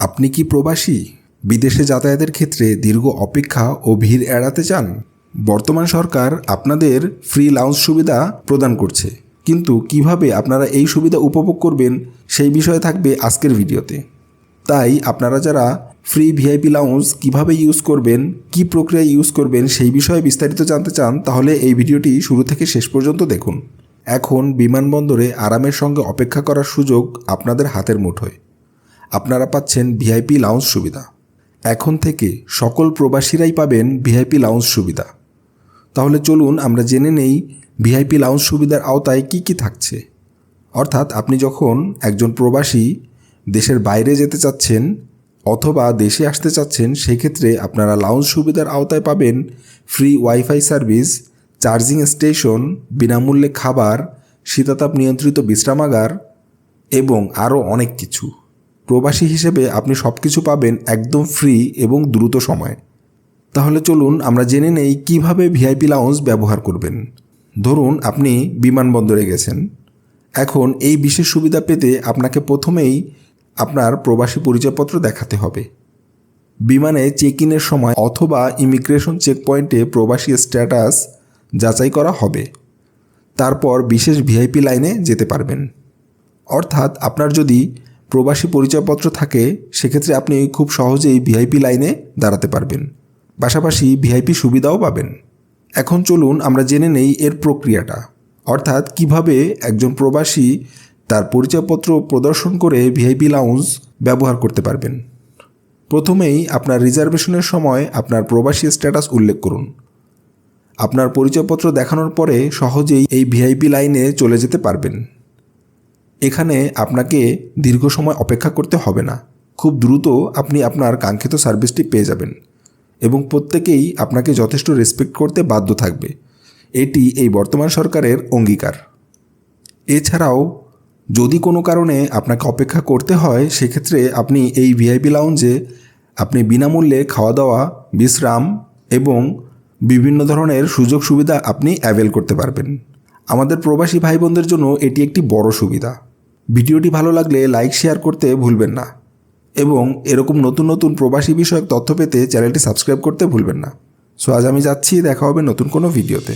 আপনি কি প্রবাসী? বিদেশে যাতায়াতের ক্ষেত্রে দীর্ঘ অপেক্ষা ও ভিড় এড়াতে চান? বর্তমান সরকার আপনাদের ফ্রি লাউঞ্জ সুবিধা প্রদান করছে। কিন্তু কীভাবে আপনারা এই সুবিধা উপভোগ করবেন সেই বিষয়ে থাকবে আজকের ভিডিওতে। তাই আপনারা যারা ফ্রি ভিআইপি লাউঞ্জ কীভাবে ইউজ করবেন, কি প্রক্রিয়া ইউজ করবেন সেই বিষয়ে বিস্তারিত জানতে চান, তাহলে এই ভিডিওটি শুরু থেকে শেষ পর্যন্ত দেখুন। এখন বিমানবন্দরে আরামের সঙ্গে অপেক্ষা করার সুযোগ আপনাদের হাতের মুঠোয়। আপনারা পাচ্ছেন ভিআইপি লাউঞ্জ সুবিধা। এখন থেকে সকল প্রবাসীরাই পাবেন ভিআইপি লাউঞ্জ সুবিধা। তাহলে চলুন আমরা জেনে নেই ভিআইপি লাউঞ্জ সুবিধার আওতায় কি কি থাকছে। অর্থাৎ আপনি যখন একজন প্রবাসী দেশের বাইরে যেতে চাচ্ছেন অথবা দেশে আসতে চাচ্ছেন, সেক্ষেত্রে আপনারা লাউঞ্জ সুবিধার আওতায় পাবেন free wifi service charging station বিনামূল্যে খাবার, শীতাতাপ নিয়ন্ত্রিত বিশ্রামাগার এবং আরও অনেক কিছু। প্রবাসী হিসেবে আপনি সব কিছু পাবেন একদম ফ্রি এবং দ্রুত সময়ে। তাহলে চলুন আমরা জেনে নেই কীভাবে ভিআইপি লাউঞ্জ ব্যবহার করবেন। ধরুন আপনি বিমানবন্দরে গেছেন। এখন এই বিশেষ সুবিধা পেতে আপনাকে প্রথমেই আপনার প্রবাসী পরিচয়পত্র দেখাতে হবে। বিমানে চেক ইনের সময় অথবা ইমিগ্রেশন চেকপয়েন্টে প্রবাসী স্ট্যাটাস যাচাই করা হবে। তারপর বিশেষ ভিআইপি লাইনে যেতে পারবেন। অর্থাৎ আপনার যদি প্রবাসী পরিচয়পত্র থাকে, সেক্ষেত্রে আপনি খুব সহজেই ভিআইপি লাইনে দাঁড়াতে পারবেন। পাশাপাশি ভিআইপি সুবিধাও পাবেন। এখন চলুন আমরা জেনে নেই এর প্রক্রিয়াটা। অর্থাৎ কীভাবে একজন প্রবাসী তার পরিচয়পত্র প্রদর্শন করে ভিআইপি লাউঞ্জ ব্যবহার করতে পারবেন। প্রথমেই আপনার রিজার্ভেশনের সময় আপনার প্রবাসী স্ট্যাটাস উল্লেখ করুন। আপনার পরিচয়পত্র দেখানোর পরে সহজেই এই ভিআইপি লাইনে চলে যেতে পারবেন। এখানে আপনাকে দীর্ঘ সময় অপেক্ষা করতে হবে না। খুব দ্রুত আপনি আপনার কাঙ্ক্ষিত সার্ভিসটি পেয়ে যাবেন এবং প্রত্যেকেই আপনাকে যথেষ্ট রেসপেক্ট করতে বাধ্য থাকবে। এটি এই বর্তমান সরকারের অঙ্গীকার। এছাড়াও, যদি কোনো কারণে আপনাকে অপেক্ষা করতে হয়, সেক্ষেত্রে আপনি এই ভিআইপি লাউঞ্জে আপনি বিনামূল্যে খাওয়া দাওয়া বিশ্রাম এবং বিভিন্ন ধরনের সুযোগ সুবিধা আপনি অ্যাভেল করতে পারবেন। আমাদের প্রবাসী ভাই বোনদের জন্য এটি একটি বড় সুবিধা। ভিডিওটি ভালো লাগলে লাইক, শেয়ার করতে ভুলবেন না। এবং এরকম নতুন নতুন প্রবাসী বিষয়ক তথ্য পেতে চ্যানেলটি সাবস্ক্রাইব করতে ভুলবেন না। সো আজ আমি যাচ্ছি, দেখা হবে নতুন কোনো ভিডিওতে।